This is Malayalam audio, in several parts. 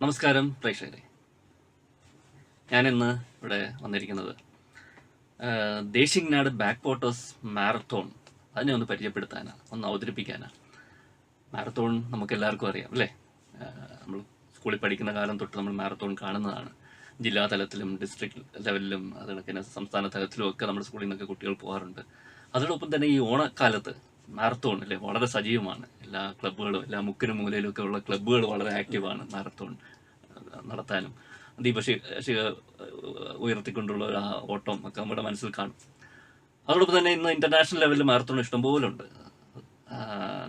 നമസ്കാരം പ്രേക്ഷകരെ. ഞാനിന്ന് ഇവിടെ വന്നിരിക്കുന്നത് ആഹ്, ദേശിങ്നാട് ബാക്ക് വാട്ടേഴ്സ് മാരത്തോൺ. അതിനെ ഒന്ന് പരിചയപ്പെടുത്താനാണ് ഒന്ന് അവതരിപ്പിക്കാനാണ് മാരത്തോൺ നമുക്ക് എല്ലാവർക്കും അറിയാം അല്ലേ? നമ്മൾ സ്കൂളിൽ പഠിക്കുന്ന കാലം തൊട്ട് നമ്മൾ മാരത്തോൺ കാണുന്നതാണ്. ജില്ലാ തലത്തിലും ഡിസ്ട്രിക്ട് ലെവലിലും അതുകണക്കിന് സംസ്ഥാന തലത്തിലും ഒക്കെ നമ്മുടെ സ്കൂളിൽ നിന്നൊക്കെ കുട്ടികൾ പോകാറുണ്ട്. അതോടൊപ്പം തന്നെ ഈ ഓണക്കാലത്ത് മാരത്തോൺ അല്ലെ വളരെ സജീവമാണ്. എല്ലാ ക്ലബ്ബുകളും എല്ലാ മുക്കിനും മൂലയിലും ഒക്കെ ഉള്ള ക്ലബ്ബുകൾ വളരെ ആക്റ്റീവാണ് മാരത്തോൺ നടത്താനും. ദീപശിക ഉയർത്തിക്കൊണ്ടുള്ള ഒരു ഓട്ടം ഒക്കെ നമ്മുടെ മനസ്സിൽ കാണും. അതോടൊപ്പം തന്നെ ഇന്ന് ഇന്റർനാഷണൽ ലെവലിൽ മാരത്തോൺ ഇഷ്ടംപോലെ ഉണ്ട്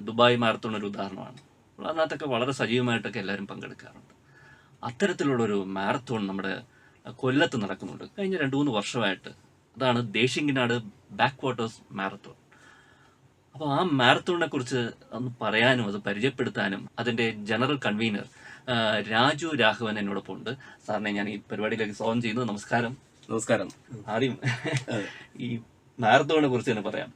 ദുബായ് മാരത്തോൺ ഒരു ഉദാഹരണമാണ്. അതിനകത്തൊക്കെ വളരെ സജീവമായിട്ടൊക്കെ എല്ലാവരും പങ്കെടുക്കാറുണ്ട്. അത്തരത്തിലുള്ളൊരു മാരത്തോൺ നമ്മുടെ കൊല്ലത്ത് നടക്കുന്നുണ്ട്. കഴിഞ്ഞ രണ്ട് മൂന്ന് വർഷമായിട്ട്. അതാണ് ദേശിങ്ങിനാട് ബാക്ക് വാട്ടേഴ്സ് മാരത്തോൺ അപ്പോൾ ആ മാരത്തോണിനെ കുറിച്ച് ഒന്ന് പറയാനും അത് പരിചയപ്പെടുത്താനും അതിന്റെ ജനറൽ കൺവീനർ രാജു രാഘവൻ എന്നോടൊപ്പം ഉണ്ട്. സാറിനെ ഞാൻ ഈ പരിപാടിയിലേക്ക് സ്വാഗതം ചെയ്യുന്നു. നമസ്കാരം. നമസ്കാരം. ആദ്യം ഈ മാരത്തോണിനെ കുറിച്ച് തന്നെ പറയാം.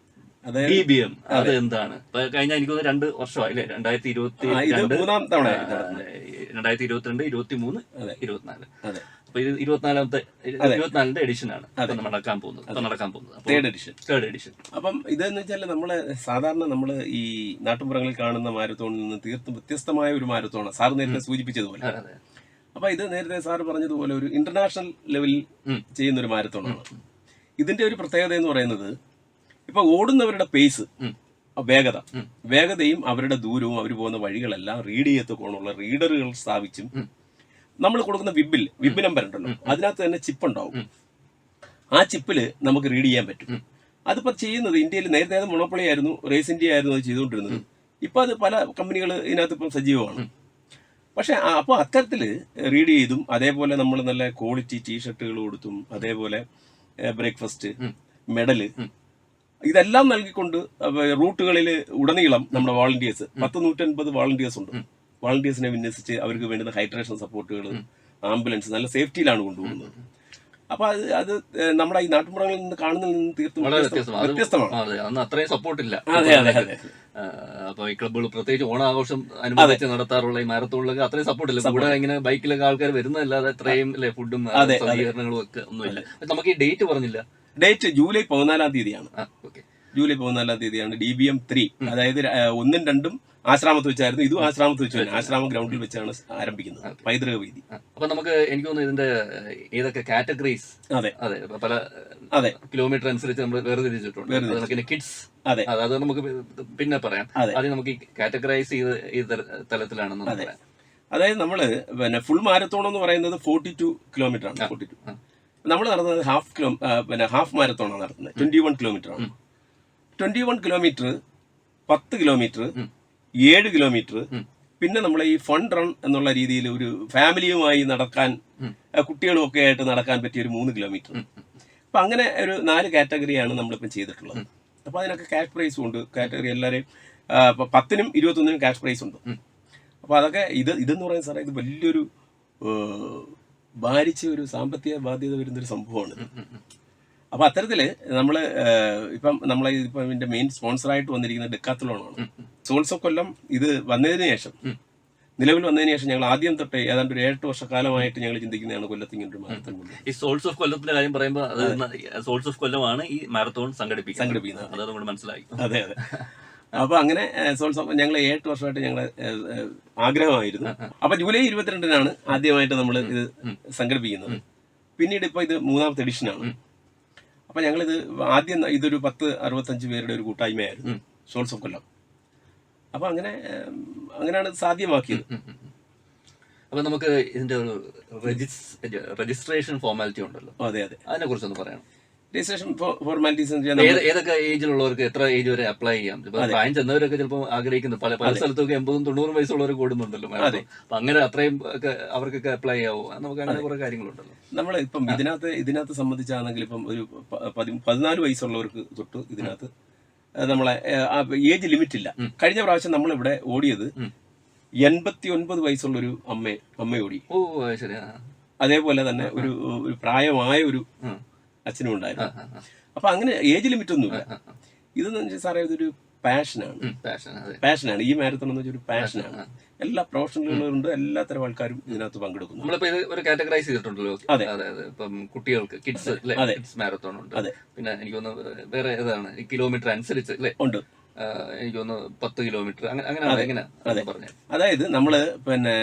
അതെ ഡി ബി എം അത്. എന്താണ് കഴിഞ്ഞ എനിക്ക് തോന്നുന്നു രണ്ട് വർഷമായി അല്ലേ രണ്ടായിരത്തി ഇരുപത്തി രണ്ട്. രണ്ടായിരത്തി ഇരുപത്തിരണ്ട് ഇരുപത്തി മൂന്ന് ഇരുപത്തിനാല്. ഇരുപത്തിനാലാമത്തെ ഇരുപത്തിനാലിന്റെ എഡിഷൻ ആണ് ഇപ്പൊ നടക്കാൻ പോകുന്നത്. നടക്കാൻ പോകുന്നത്. തേർഡ് എഡിഷൻ തേർഡ് എഡിഷൻ അപ്പം ഇതെന്ന് വെച്ചാൽ നമ്മൾ സാധാരണ നമ്മൾ ഈ നാട്ടുമ്പുറങ്ങളിൽ കാണുന്ന മാരത്തോണിൽ നിന്ന് തീർത്തും വ്യത്യസ്തമായ ഒരു മാരത്തോണാണ് സാർ നേരത്തെ സൂചിപ്പിച്ചതുപോലെ. അപ്പൊ ഇത് നേരത്തെ സാർ പറഞ്ഞതുപോലെ ഒരു ഇന്റർനാഷണൽ ലെവലിൽ ചെയ്യുന്ന ഒരു മാരത്തോണാണ്. ഇതിന്റെ ഒരു പ്രത്യേകത എന്ന് പറയുന്നത് ഇപ്പൊ ഓടുന്നവരുടെ പേസ്. വേഗത. വേഗതയും അവരുടെ ദൂരവും അവർ പോകുന്ന വഴികളെല്ലാം റീഡ് ചെയ്യത്തക്കോണുള്ള റീഡറുകൾ സ്ഥാപിച്ചും. നമ്മൾ കൊടുക്കുന്ന വിബിൽ വിബ് നമ്പർ ഉണ്ടല്ലോ അതിനകത്ത് തന്നെ ചിപ്പ് ഉണ്ടാവും ആ ചിപ്പിൽ നമുക്ക് റീഡ് ചെയ്യാൻ പറ്റും. അതിപ്പോ ചെയ്യുന്നത് ഇന്ത്യയിൽ നേരത്തെ അത് മൊണോപ്പൊളി ആയിരുന്നു റേസ് ഇന്ത്യ ആയിരുന്നു അത് ചെയ്തുകൊണ്ടിരുന്നത്. ഇപ്പൊ അത് പല കമ്പനികൾ ഇതിനകത്ത് ഇപ്പം സജീവമാണ്. പക്ഷെ അപ്പോൾ അത്തരത്തിൽ റീഡ് ചെയ്തും അതേപോലെ നമ്മൾ നല്ല ക്വാളിറ്റി ടീഷർട്ടുകൾ കൊടുത്തും അതേപോലെ ബ്രേക്ക്ഫാസ്റ്റ് മെഡൽ ഇതെല്ലാം നൽകിക്കൊണ്ട് റൂട്ടുകളിൽ ഉടനീളം നമ്മുടെ വാളണ്ടിയേഴ്സ് പത്ത് നൂറ്റൻപത് വാളണ്ടിയേഴ്സ് ഉണ്ട്. വാളണ്ടിയേഴ്സിനെ വിന്യസിച്ച് അവർക്ക് വേണ്ടുന്ന ഹൈഡ്രേഷൻ സപ്പോർട്ടുകൾ ആംബുലൻസ് നല്ല സേഫ്റ്റിയിലാണ് കൊണ്ടുപോകുന്നത്. അപ്പൊ അത് അത് നമ്മുടെ ഈ നാട്ടുമ്പുറങ്ങളിൽ നിന്ന് കാണുന്നതിൽ നിന്ന് തീർത്തും വ്യത്യസ്തമാണ്. അന്ന് അത്രയും സപ്പോർട്ട് ഇല്ല അതെ അതെ അതെ. അപ്പൊ ഈ ക്ലബ്ബുകൾ പ്രത്യേകിച്ച് ഓണാഘോഷം അനുബന്ധിച്ച് നടത്താറുള്ള ഈ മാരത്തോണിലൊക്കെ അത്രയും സപ്പോർട്ട്. ഇല്ല കൂടെ ഇങ്ങനെ ബൈക്കിലൊക്കെ ആൾക്കാർ വരുന്നതല്ലാതെ അത്രയും അല്ലെ ഫുഡും സജ്ജീകരണങ്ങളും ഒക്കെ ഒന്നുമില്ല. നമുക്ക് ഈ ഡേറ്റ് പറഞ്ഞില്ല. ഡേറ്റ് ജൂലൈ പതിനാലാം തീയതിയാണ്. ഓക്കെ. ജൂലൈ പതിനാലാം തീയതിയാണ് ഡി ബി എം ത്രീ അതായത് ഒന്നും രണ്ടും ആശ്രാമത്ത് വെച്ചായിരുന്നു. ഇതും ആശ്രാമത്ത് വെച്ച് ആശ്രാമം ഗ്രൗണ്ടിൽ വെച്ചാണ് ആരംഭിക്കുന്നത്. പൈതൃക വീതി. അപ്പൊ നമുക്ക് എനിക്ക് തോന്നുന്നു ഇതിന്റെ ഏതൊക്കെ കാറ്റഗറീസ്? അതെ. അതെ പല അതെ. കിലോമീറ്റർ അനുസരിച്ച് നമ്മൾ വേർതിരിച്ചിട്ടുണ്ട് കിഡ്സ് അതെ. അത് നമുക്ക് പിന്നെ പറയാം. അതെ. നമുക്ക് കാറ്റഗറൈസ് ചെയ്ത് ഈ തലത്തിലാണ് തലത്തിലാണെന്ന് പറയാം. അതായത് നമ്മൾ പിന്നെ ഫുൾ മാരത്തോൺ എന്ന് പറയുന്നത് ഫോർട്ടി ടു കിലോമീറ്റർ ആണ്. ഫോർട്ടി ടു നമ്മൾ നടന്നത് ഹാഫ് കിലോ പിന്നെ ഹാഫ് മാരത്തോൺ ആണ് നടത്തുന്നത്. ട്വന്റി വൺ കിലോമീറ്റർ ആണ്. ട്വന്റി വൺ കിലോമീറ്റർ പത്ത് കിലോമീറ്റർ ഏഴ് കിലോമീറ്റർ. പിന്നെ നമ്മൾ ഈ ഫണ്ട് റൺ എന്നുള്ള രീതിയിൽ ഒരു ഫാമിലിയുമായി നടക്കാൻ കുട്ടികളും ഒക്കെ ആയിട്ട് നടക്കാൻ പറ്റിയ ഒരു മൂന്ന് കിലോമീറ്റർ. അപ്പൊ അങ്ങനെ ഒരു നാല് കാറ്റഗറിയാണ് നമ്മളിപ്പം ചെയ്തിട്ടുള്ളത്. അപ്പൊ അതിനൊക്കെ ക്യാഷ് പ്രൈസും ഉണ്ട്. കാറ്റഗറി എല്ലാവരെയും പത്തിനും ഇരുപത്തൊന്നിനും ക്യാഷ് പ്രൈസ് ഉണ്ട്. അപ്പൊ അതൊക്കെ ഇത് ഇതെന്ന് പറയുന്ന സാറേ ഇത് വലിയൊരു ഭാരിച്ച ഒരു സാമ്പത്തിക ബാധ്യത വരുന്ന ഒരു സംഭവമാണ് അപ്പൊ അത്തരത്തിൽ നമ്മൾ ഏഹ്, ഇപ്പം നമ്മളെ ഇപ്പം ഇതിന്റെ മെയിൻ സ്പോൺസറായിട്ട് വന്നിരിക്കുന്നത് ഡെക്കാത്തലോണാണ് സോൾസോ കൊല്ലം ഇത് വന്നതിന് ശേഷം നിലവിൽ വന്നതിന് ശേഷം ഞങ്ങൾ ആദ്യം തൊട്ടേ ഏതാണ്ട് ഒരു ഏഴെട്ട് വർഷക്കാലമായിട്ട് ഞങ്ങൾ ചിന്തിക്കുന്നതാണ് കൊല്ലത്ത് ഇങ്ങനെ ഒരു മാരത്തൺ കൊണ്ട്. ഈ സോൾസ് ഓഫ് കൊല്ലത്തിന്റെ കാര്യം പറയുമ്പോൾ സോൾസ് ഓഫ് കൊല്ലമാണ് ഈ മാരത്തോൺ സംഘടിപ്പിക്കുന്നത്. സംഘടിപ്പിക്കുന്നത്. അത് നമ്മുടെ മനസ്സിലായി. അതെ അതെ. അപ്പൊ അങ്ങനെ സോൾസ് ഓഫ് ഞങ്ങൾ ഏഴ് വർഷമായിട്ട് ഞങ്ങൾ ആഗ്രഹമായിരുന്നു. അപ്പൊ ജൂലൈ ഇരുപത്തിരണ്ടിനാണ് ആദ്യമായിട്ട് നമ്മൾ ഇത് സംഘടിപ്പിക്കുന്നത്. പിന്നീട് ഇപ്പൊ ഇത് മൂന്നാമത്തെ എഡിഷനാണ് അപ്പൊ ഞങ്ങളിത് ആദ്യം ഇതൊരു പത്ത് അറുപത്തഞ്ച് പേരുടെ ഒരു കൂട്ടായ്മയായിരുന്നു. സോൾസ് ഓഫ് കൊല്ലം അപ്പൊ അങ്ങനെ അങ്ങനെയാണ് സാധ്യമാക്കിയത്. അപ്പൊ നമുക്ക് ഇതിന്റെ ഒരു രജിസ്ട്രേഷൻ ഫോർമാലിറ്റി ഉണ്ടല്ലോ. അതെ അതെ. അതിനെ കുറിച്ചൊന്ന് പറയണം. രജിസ്ട്രേഷൻ ഫോർമാലിറ്റീസ് ഏത് ഏതൊക്കെ ഏജിലുള്ളവർക്ക് എത്ര ഏജ് വരെ അപ്ലൈ ചെയ്യാം? ഇപ്പൊ പ്രായം ചെന്നവരൊക്കെ ചിലപ്പോൾ ആഗ്രഹിക്കുന്നു. പല പല സ്ഥലത്തൊക്കെ എൺപതും തൊണ്ണൂറും വയസ്സുള്ളവർ കൂടുന്നുണ്ടല്ലോ marathon. അപ്പൊ അങ്ങനെ അത്രയും ഒക്കെ അവർക്കൊക്കെ അപ്ലൈ ആവോ നമുക്ക് അങ്ങനെ കുറെ കാര്യങ്ങളുണ്ടല്ലോ. നമ്മൾ ഇപ്പം ഇതിനകത്ത് ഇതിനകത്ത് സംബന്ധിച്ചാണെങ്കിൽ ഇപ്പം ഒരു പതിനാല് വയസ്സുള്ളവർക്ക് തൊട്ട് ഇതിനകത്ത് നമ്മളെ ഏജ് ലിമിറ്റ് ഇല്ല. കഴിഞ്ഞ പ്രാവശ്യം നമ്മൾ ഇവിടെ ഓടിയത് എൺപത്തി ഒൻപത് വയസ്സുള്ള ഒരു അമ്മ അമ്മ ഓടി ഓ ശരി അതേപോലെ തന്നെ ഒരു പ്രായമായ ഒരു. അച്ഛനും ഉണ്ടായിരുന്നു. അപ്പൊ അങ്ങനെ ഏജ് ലിമിറ്റ് ഒന്നുമില്ല ഇതെന്ന് വെച്ചാൽ സാറേ ഇതൊരു പാഷനാണ് പാഷനാണ് ഈ മാരത്തോൺ എന്ന് വെച്ചാൽ ഒരു പാഷനാണ് എല്ലാ പ്രൊഫഷണലുകളുണ്ട് എല്ലാ തരം ആൾക്കാരും ഇതിനകത്ത് പങ്കെടുക്കുന്നു. നമ്മളിപ്പോ ഇത് ഒരു കാറ്റഗറൈസ് ചെയ്തിട്ടുണ്ടല്ലോ. അതെ. അതെ ഇപ്പം കുട്ടികൾക്ക് കിഡ്സ് കിഡ്സ് മാരത്തോൺ ഉണ്ട്. അതെ. പിന്നെ എനിക്ക് തോന്നുന്നു വേറെ ഏതാണ്? കിലോമീറ്റർ അനുസരിച്ച് അല്ലേ ഉണ്ട്. എനിക്ക് തോന്നുന്നു പത്ത് കിലോമീറ്റർ. അങ്ങനെ അങ്ങനെ അതായത് നമ്മൾ പിന്നെ